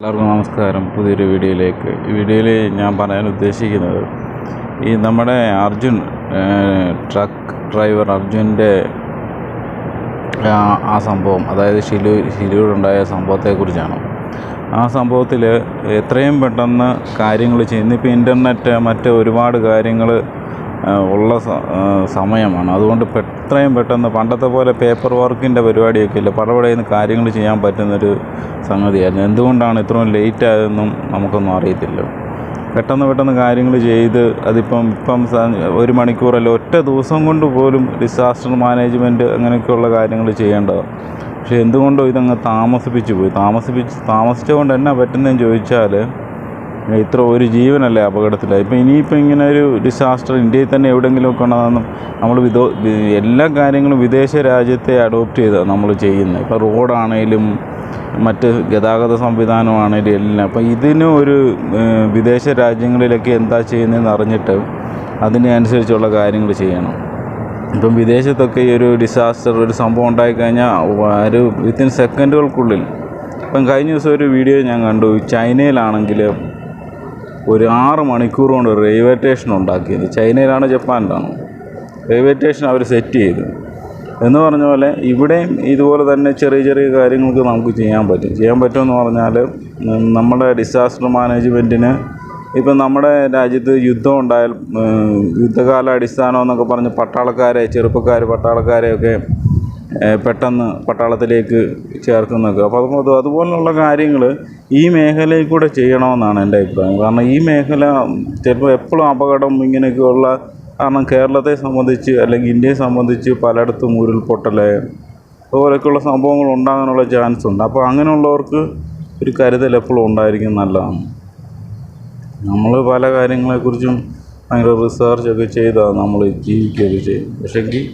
എല്ലാവർക്കും നമസ്കാരം. പുതിയൊരു വീഡിയോയിലേക്ക്. ഈ വീഡിയോയിൽ ഞാൻ പറയാൻ ഉദ്ദേശിക്കുന്നത് ഈ നമ്മുടെ അർജുൻ ട്രക്ക് ഡ്രൈവർ അർജുന്റെ ആ സംഭവം അതായത് ഷിലു ഷിലൂരുണ്ടായ സംഭവത്തെക്കുറിച്ചാണ്. ആ സംഭവത്തിൽ എത്രയും പെട്ടെന്ന് കാര്യങ്ങൾ ചെയ്യുന്നു. ഇപ്പോൾ ഇന്റർനെറ്റ് മറ്റ് ഒരുപാട് കാര്യങ്ങൾ ഉള്ള സമയമാണ്. അതുകൊണ്ട് എത്രയും പെട്ടെന്ന് പണ്ടത്തെ പോലെ പേപ്പർ വർക്കിന്റെ പരിപാടിയൊക്കെ ഇല്ല പടപടയെന്ന് കാര്യങ്ങൾ ചെയ്യാൻ പറ്റുന്നൊരു സംഗതിയായിരുന്നു. എന്തുകൊണ്ടാണ് ഇത്രയും ലേറ്റ് ആയതെന്നും നമുക്കൊന്നും അറിയത്തില്ല. പെട്ടെന്ന് പെട്ടെന്ന് കാര്യങ്ങൾ ചെയ്ത് അതിപ്പം ഇപ്പം ഒരു മണിക്കൂറല്ല ഒറ്റ ദിവസം കൊണ്ട് പോലും ഡിസാസ്റ്റർ മാനേജ്മെന്റ് അങ്ങനെയൊക്കെയുള്ള കാര്യങ്ങൾ ചെയ്യേണ്ടതാണ് പക്ഷേ എന്തുകൊണ്ടോ ഇതങ്ങ് താമസിപ്പിച്ച് പോയി. താമസിപ്പിച്ച് താമസിച്ചുകൊണ്ട് എന്നാ പറ്റുന്നതെന്ന് ചോദിച്ചാൽ ഇത്ര ഒരു ജീവനല്ലേ അപകടത്തിലായി? ഇപ്പം ഇനിയിപ്പോൾ ഇങ്ങനെ ഒരു ഡിസാസ്റ്റർ ഇന്ത്യയിൽ തന്നെ എവിടെയെങ്കിലുമൊക്കെ ഉണ്ടെന്നും നമ്മൾ വിദോ എല്ലാ കാര്യങ്ങളും വിദേശ രാജ്യത്തെ അഡോപ്റ്റ് ചെയ്താണ് നമ്മൾ ചെയ്യുന്നത്. ഇപ്പോൾ റോഡാണേലും മറ്റ് ഗതാഗത സംവിധാനമാണേലും എല്ലാം. അപ്പോൾ ഇതിനും ഒരു വിദേശ രാജ്യങ്ങളിലൊക്കെ എന്താ ചെയ്യുന്നതെന്ന് അറിഞ്ഞിട്ട് അതിനനുസരിച്ചുള്ള കാര്യങ്ങൾ ചെയ്യണം. ഇപ്പം വിദേശത്തൊക്കെ ഈ ഒരു ഡിസാസ്റ്റർ ഒരു സംഭവം ഉണ്ടായിക്കഴിഞ്ഞാൽ ഒരു വിത്തിൻ സെക്കൻഡുകൾക്കുള്ളിൽ ഇപ്പം കഴിഞ്ഞ ദിവസം ഒരു വീഡിയോ ഞാൻ കണ്ടു. ചൈനയിലാണെങ്കിൽ ഒരു ആറ് മണിക്കൂർ കൊണ്ട് റെയിൽവേ സ്റ്റേഷൻ ഉണ്ടാക്കിയത്. ചൈനയിലാണ് ജപ്പാനിലാണ്. റെയിൽവേ സ്റ്റേഷൻ അവർ സെറ്റ് ചെയ്തു. എന്ന് പറഞ്ഞ പോലെ ഇവിടെയും ഇതുപോലെ തന്നെ ചെറിയ ചെറിയ കാര്യങ്ങൾക്ക് നമുക്ക് ചെയ്യാൻ പറ്റും. ചെയ്യാൻ പറ്റുമെന്ന് പറഞ്ഞാൽ നമ്മുടെ ഡിസാസ്റ്റർ മാനേജ്മെന്റിന് ഇപ്പം നമ്മുടെ രാജ്യത്ത് യുദ്ധം ഉണ്ടായാൽ യുദ്ധകാല അടിസ്ഥാനം എന്നൊക്കെ പറഞ്ഞ് പട്ടാളക്കാരെ ചെറുപ്പക്കാർ പട്ടാളക്കാരെയൊക്കെ പെട്ടെന്ന് പട്ടാളത്തിലേക്ക് ചേർക്കുന്നൊക്കെ അപ്പോൾ അത് അതുപോലുള്ള കാര്യങ്ങൾ ഈ മേഖലയിൽ കൂടെ ചെയ്യണമെന്നാണ് എന്റെ അഭിപ്രായം. കാരണം ഈ മേഖല ചിലപ്പോൾ എപ്പോഴും അപകടം ഇങ്ങനെയൊക്കെയുള്ള കാരണം കേരളത്തെ സംബന്ധിച്ച് അല്ലെങ്കിൽ ഇന്ത്യയെ സംബന്ധിച്ച് പലയിടത്തും ഉരുൾപൊട്ടൽ അതുപോലെയൊക്കെയുള്ള സംഭവങ്ങൾ ഉണ്ടാകാനുള്ള ചാൻസ് ഉണ്ട്. അപ്പോൾ അങ്ങനെയുള്ളവർക്ക് ഒരു കരുതൽ എപ്പോഴും ഉണ്ടായിരിക്കും നല്ലതാണ്. നമ്മൾ പല കാര്യങ്ങളെക്കുറിച്ചും ഭയങ്കര റിസർച്ചൊക്കെ ചെയ്താണ് നമ്മൾ ജീവിക്കുകയൊക്കെ ചെയ്യും. പക്ഷേങ്കിൽ